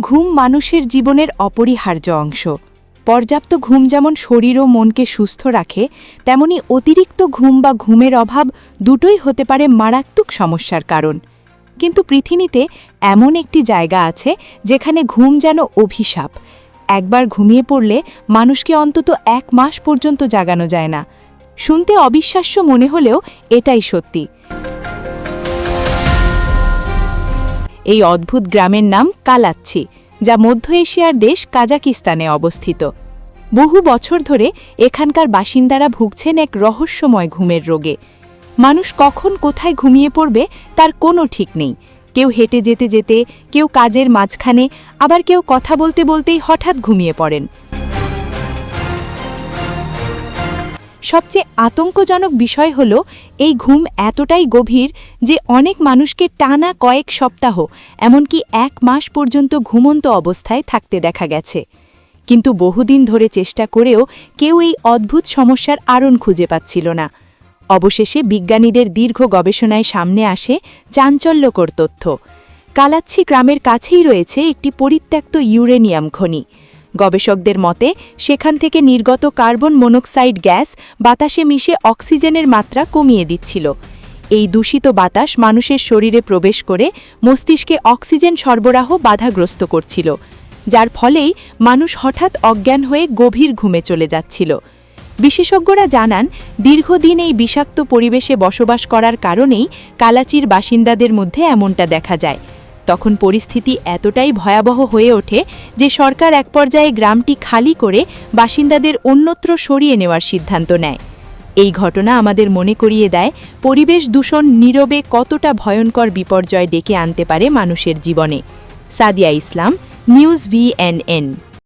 ঘুম মানুষের জীবনের অপরিহার্য অংশ। পর্যাপ্ত ঘুম যেমন শরীর ও মনকে সুস্থ রাখে, তেমনি অতিরিক্ত ঘুম বা ঘুমের অভাব দুটোই হতে পারে মারাত্মক সমস্যার কারণ। কিন্তু পৃথিবীতে এমন একটি জায়গা আছে যেখানে ঘুম যেন অভিশাপ। একবার ঘুমিয়ে পড়লে মানুষকে অন্তত এক মাস পর্যন্ত জাগানো যায় না। শুনতে অবিশ্বাস্য মনে হলেও এটাই সত্যি। এই অদ্ভুত গ্রামের নাম কালাচ্ছি, যা মধ্য এশিয়ার দেশ কাজাকিস্তানে অবস্থিত। বহু বছর ধরে এখানকার বাসিন্দারা ভুগছেন এক রহস্যময় ঘুমের রোগে। মানুষ কখন কোথায় ঘুমিয়ে পড়বে তার কোনো ঠিক নেই। কেউ হেঁটে যেতে যেতে, কেউ কাজের মাঝখানে, আবার কেউ কথা বলতে বলতেই হঠাৎ ঘুমিয়ে পড়েন। সবচেয়ে আতঙ্কজনক বিষয় হল, এই ঘুম এতটাই গভীর যে অনেক মানুষকে টানা কয়েক সপ্তাহ, এমনকি এক মাস পর্যন্ত ঘুমন্ত অবস্থায় থাকতে দেখা গেছে। কিন্তু বহুদিন ধরে চেষ্টা করেও কেউ এই অদ্ভুত সমস্যার আরণ খুঁজে পাচ্ছিল না। অবশেষে বিজ্ঞানীদের দীর্ঘ গবেষণায় সামনে আসে চাঞ্চল্যকর তথ্য। কালাচ্ছি গ্রামের কাছেই রয়েছে একটি পরিত্যক্ত ইউরেনিয়াম খনি। গবেষকদের মতে, সেখান থেকে নির্গত কার্বন মনোক্সাইড গ্যাস বাতাসে মিশে অক্সিজেনের মাত্রা কমিয়ে দিচ্ছিল। এই দূষিত বাতাস মানুষের শরীরে প্রবেশ করে মস্তিষ্কে অক্সিজেন সরবরাহ বাধাগ্রস্ত করছিল, যার ফলেই মানুষ হঠাৎ অজ্ঞান হয়ে গভীর ঘুমে চলে যাচ্ছিল। বিশেষজ্ঞরা জানান, দীর্ঘদিন এই বিষাক্ত পরিবেশে বসবাস করার কারণেই কালাচির বাসিন্দাদের মধ্যে এমনটা দেখা যায়। তখন পরিস্থিতি এতটাই ভয়াবহ হয়ে ওঠে যে সরকার এক পর্যায়ে গ্রামটি খালি করে বাসিন্দাদের অন্যত্র সরিয়ে নেওয়ার সিদ্ধান্ত নেয়। এই ঘটনা আমাদের মনে করিয়ে দেয় পরিবেশ দূষণ নীরবে কতটা ভয়ঙ্কর বিপর্যয় ডেকে আনতে পারে মানুষের জীবনে। Sadia Islam, news VNN.